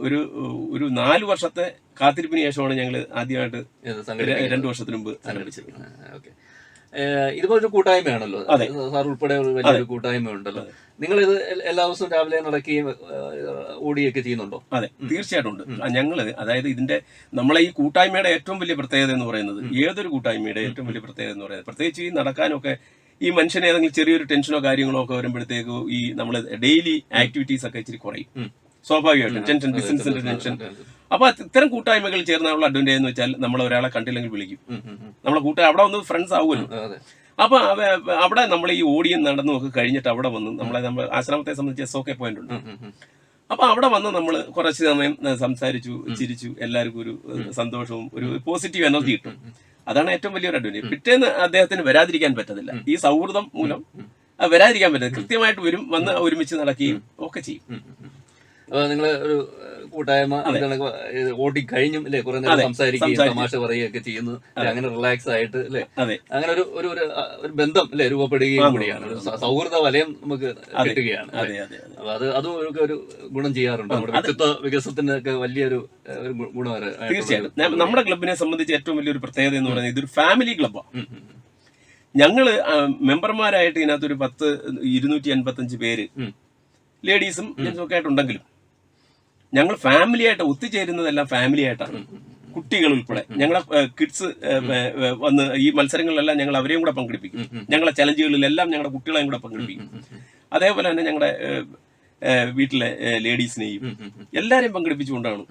ഒരു ഒരു നാല് വർഷത്തെ കാത്തിരിപ്പിന് ശേഷമാണ് ഞങ്ങൾ ആദ്യമായിട്ട്. രണ്ടു വർഷത്തിന് മുമ്പ് സംഘടിപ്പിച്ചത്. ഓക്കെ. ഇതുപോലൊരു കൂട്ടായ്മയാണല്ലോ. സാർ ഉൾപ്പെടെ ഒരു വലിയൊരു കൂട്ടായ്മ ഉണ്ടല്ലോ നിങ്ങൾ ഇത് എല്ലാ ദിവസവും രാവിലെ നടക്കുകയും ഓടിയൊക്കെ ചെയ്യുന്നുണ്ടോ? അതെ തീർച്ചയായിട്ടും ഉണ്ട്. ഞങ്ങൾ അതായത് ഇതിന്റെ നമ്മളെ ഈ കൂട്ടായ്മയുടെ ഏറ്റവും വലിയ പ്രത്യേകത എന്ന് പറയുന്നത് ഏതൊരു കൂട്ടായ്മയുടെ ഏറ്റവും വലിയ പ്രത്യേകത എന്ന് പറയുന്നത്? പ്രത്യേകിച്ച് ഈ നടക്കാനൊക്കെ ഈ മനുഷ്യന് ഏതെങ്കിലും ചെറിയൊരു ടെൻഷനോ കാര്യങ്ങളോ ഒക്കെ വരുമ്പോഴത്തേക്ക് ഈ നമ്മൾ ഡെയിലി ആക്ടിവിറ്റീസ് ഒക്കെ ഇച്ചിരി കുറയും. സ്വാഭാവികമായിട്ടും. ടെൻഷൻ ബിസിനസിന്റെ ടെൻഷൻ അപ്പൊ ഇത്തരം കൂട്ടായ്മകൾ ചേർന്നുള്ള അഡ്വാന്റേജ് എന്ന് വെച്ചാൽ നമ്മൾ ഒരാളെ കണ്ടില്ലെങ്കിൽ വിളിക്കും. നമ്മളെ കൂട്ട അവിടെ വന്ന് ഫ്രണ്ട്സ് ആവുമല്ലോ. അപ്പൊ അവിടെ നമ്മൾ ഈ ഓടിയും നടന്നും ഒക്കെ കഴിഞ്ഞിട്ട് അവിടെ വന്ന് നമ്മളെ നമ്മൾ ആശ്രമത്തെ സംബന്ധിച്ച് എസ് ഒക്കെ പോയിന്റ് ഉണ്ട്. അപ്പൊ അവിടെ വന്ന് നമ്മൾ കുറച്ച് സമയം സംസാരിച്ചു ചിരിച്ചു എല്ലാവർക്കും ഒരു സന്തോഷവും ഒരു പോസിറ്റീവ് എനർജി കിട്ടും. അതാണ് ഏറ്റവും വലിയൊരു അഡ്വാന്റേജ് പിറ്റേന്ന് അദ്ദേഹത്തിന് വരാതിരിക്കാൻ പറ്റത്തില്ല. ഈ സൗഹൃദം മൂലം വരാതിരിക്കാൻ പറ്റില്ല കൃത്യമായിട്ട് വരും വന്ന് ഒരുമിച്ച് നടക്കുകയും ഒക്കെ ചെയ്യും. അപ്പൊ നിങ്ങൾ ഒരു കൂട്ടായ്മ ഓടി കഴിഞ്ഞും അല്ലെ കുറെ നേരം സംസാരിക്കുകയും തമാശ പറയുകയൊക്കെ ചെയ്യുന്നു അങ്ങനെ റിലാക്സ് ആയിട്ട് അല്ലെ അങ്ങനെ ഒരു ഒരു ഒരു ബന്ധം അല്ലെ രൂപപ്പെടുകയും കൂടിയാണ്. സൗഹൃദ വലയം നമുക്ക് കിട്ടുകയാണ് അപ്പൊ അത് അതും ഒരു ഒരു ഗുണം ചെയ്യാറുണ്ട്. നമ്മുടെ വ്യക്തിത്വ വികസനത്തിനൊക്കെ വലിയൊരു ഗുണമാണ് തീർച്ചയായിട്ടും. നമ്മുടെ ക്ലബിനെ സംബന്ധിച്ച് ഏറ്റവും വലിയൊരു പ്രത്യേകത എന്ന് പറയുന്നത് ഇതൊരു ഫാമിലി ക്ലബ്ബാണ്. ഞങ്ങൾ മെമ്പർമാരായിട്ട് ഇതിനകത്ത് ഒരു പത്ത് ഇരുന്നൂറ്റി അൻപത്തഞ്ച് പേര്. ലേഡീസും ജെൻസും ഒക്കെ ആയിട്ടുണ്ടെങ്കിലും ഞങ്ങൾ ഫാമിലി ആയിട്ട് ഒത്തുചേരുന്നതെല്ലാം ഫാമിലി ആയിട്ടാണ്. കുട്ടികൾ ഉൾപ്പെടെ. ഞങ്ങളെ കിഡ്സ് വന്ന് ഈ മത്സരങ്ങളിലെല്ലാം ഞങ്ങൾ അവരെയും കൂടെ പങ്കെടുപ്പിക്കും. ഞങ്ങളെ ചലഞ്ചുകളിലെല്ലാം ഞങ്ങളുടെ കുട്ടികളെയും കൂടെ പങ്കെടുപ്പിക്കും. അതേപോലെ തന്നെ ഞങ്ങളുടെ വീട്ടിലെ ലേഡീസിനെയും. എല്ലാരെയും പങ്കെടുപ്പിച്ചുകൊണ്ടാണ്.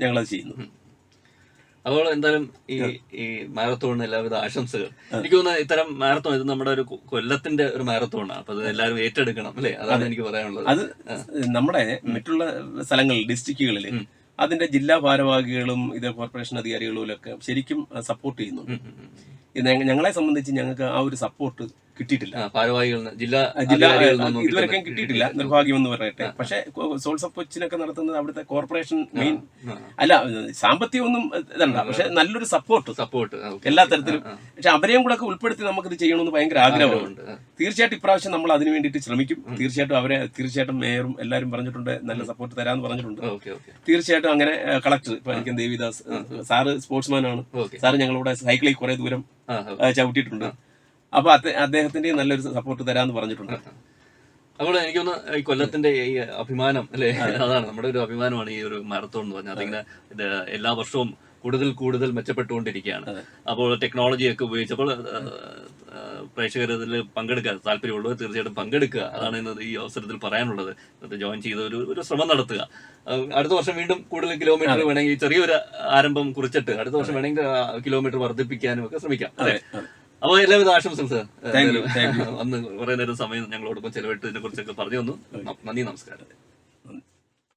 ഞങ്ങളത് ചെയ്യുന്നത്. അപ്പോൾ എന്തായാലും ഈ ഈ മാരത്തോണിന് എല്ലാവിധ ആശംസകൾ. എനിക്ക് തോന്നുന്നു ഇത്തരം മാരത്തോൺ ഇത് നമ്മുടെ ഒരു കൊല്ലത്തിന്റെ ഒരു മാരത്തോണാണ്. അപ്പൊ അത് എല്ലാവരും ഏറ്റെടുക്കണം അല്ലേ? അതാണ് എനിക്ക് പറയാനുള്ളത്. അത് നമ്മുടെ മറ്റുള്ള സ്ഥലങ്ങളിൽ ഡിസ്ട്രിക്റ്റുകളിൽ അതിന്റെ ജില്ലാ ഭാരവാഹികളും ഇത് കോർപ്പറേഷൻ അധികാരികളും ഒക്കെ ശരിക്കും സപ്പോർട്ട് ചെയ്യുന്നു ഞങ്ങളെ സംബന്ധിച്ച് ഞങ്ങൾക്ക് ആ ഒരു സപ്പോർട്ട് കിട്ടിയിട്ടില്ല. ഭാരവാഹികൾ ജില്ലാ ജില്ലാ ഇതുവരെയും കിട്ടിയിട്ടില്ല നിർഭാഗ്യം എന്ന് പറയട്ടെ പക്ഷേ സോൾസ് ഓഫ് കൊച്ചിനൊക്കെ നടത്തുന്നത് അവിടുത്തെ കോർപ്പറേഷൻ മെയിൻ അല്ല സാമ്പത്തികമൊന്നും ഇതല്ല. പക്ഷെ നല്ലൊരു സപ്പോർട്ട് സപ്പോർട്ട് എല്ലാ തരത്തിലും. പക്ഷെ അവരെയും കൂടെ ഒക്കെ ഉൾപ്പെടുത്തി നമുക്കിത് ചെയ്യണമെന്ന് ഭയങ്കര ആഗ്രഹമുണ്ട്. തീർച്ചയായിട്ടും ഇപ്രാവശ്യം നമ്മൾ അതിന് വേണ്ടിയിട്ട് ശ്രമിക്കും. തീർച്ചയായിട്ടും അവരെ തീർച്ചയായിട്ടും മേയറും എല്ലാവരും പറഞ്ഞിട്ടുണ്ട്. നല്ല സപ്പോർട്ട് തരാമെന്ന് പറഞ്ഞിട്ടുണ്ട്. തീർച്ചയായിട്ടും അങ്ങനെ കളക്ടർ ഇപ്പൊ എനിക്ക് ദേവിദാസ് സാറ് സ്പോർട്സ്മാൻ ആണ്. സാർ സാറ് ഞങ്ങളുടെ സൈക്കിളിൽ കുറെ ദൂരം ചവിട്ടിയിട്ടുണ്ട്. അപ്പൊ അദ്ദേ- അദ്ദേഹത്തിന്റെ നല്ലൊരു സപ്പോർട്ട് തരാന്ന് പറഞ്ഞിട്ടുണ്ട്. അതുകൊണ്ട് എനിക്ക് തോന്നുന്നു ഈ കൊല്ലത്തിന്റെ ഈ അഭിമാനം അല്ലെ? അതാണ് നമ്മുടെ ഒരു അഭിമാനമാണ് ഈ ഒരു മാരത്തോൺ എന്ന് പറഞ്ഞാൽ. അതിങ്ങനെ എല്ലാ വർഷവും കൂടുതൽ കൂടുതൽ മെച്ചപ്പെട്ടുകൊണ്ടിരിക്കുകയാണ്. അപ്പോൾ ടെക്നോളജി ഒക്കെ ഉപയോഗിച്ചപ്പോൾ പ്രേക്ഷകർ ഇതിൽ പങ്കെടുക്കുക താല്പര്യമുള്ളവർ തീർച്ചയായിട്ടും പങ്കെടുക്കുക. അതാണ് ഇന്ന് ഈ അവസരത്തിൽ പറയാനുള്ളത്. ഇന്നത്തെ ജോയിൻ ചെയ്ത ഒരു ഒരു ശ്രമം നടത്തുക. അടുത്ത വർഷം വീണ്ടും കൂടുതൽ കിലോമീറ്റർ വേണമെങ്കിൽ ചെറിയൊരു ആരംഭം കുറിച്ചിട്ട് അടുത്ത വർഷം വേണമെങ്കിൽ കിലോമീറ്റർ വർദ്ധിപ്പിക്കാനും ഒക്കെ ശ്രമിക്കാം അതെ. അപ്പോൾ എല്ലാവിധ ആശംസകൾ സാർ. അന്ന് കുറെ നേരം സമയം ഞങ്ങളോടൊപ്പം ചെലവിട്ടതിനെ കുറിച്ചൊക്കെ പറഞ്ഞു തന്നു. നന്ദി നമസ്കാരം.